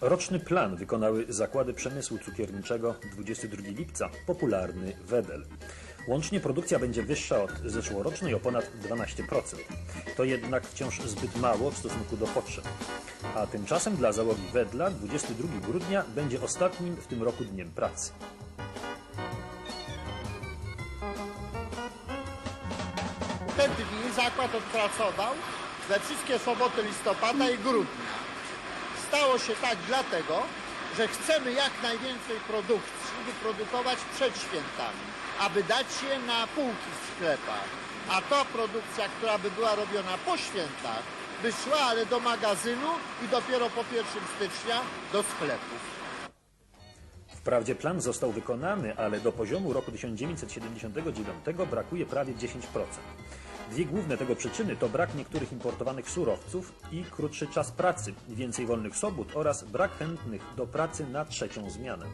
Roczny plan wykonały zakłady przemysłu cukierniczego 22 lipca, popularny Wedel. Łącznie produkcja będzie wyższa od zeszłorocznej o ponad 12%. To jednak wciąż zbyt mało w stosunku do potrzeb. A tymczasem dla załogi Wedla 22 grudnia będzie ostatnim w tym roku dniem pracy. Te dni zakład odpracował we wszystkie soboty listopada i grudnia. Stało się tak dlatego, że chcemy jak najwięcej produkcji wyprodukować przed świętami, aby dać je na półki w sklepach. A ta produkcja, która by była robiona po świętach, by szła ale do magazynu i dopiero po 1 stycznia do sklepów. Wprawdzie plan został wykonany, ale do poziomu roku 1979 brakuje prawie 10%. Dwie główne tego przyczyny to brak niektórych importowanych surowców i krótszy czas pracy, więcej wolnych sobot oraz brak chętnych do pracy na trzecią zmianę.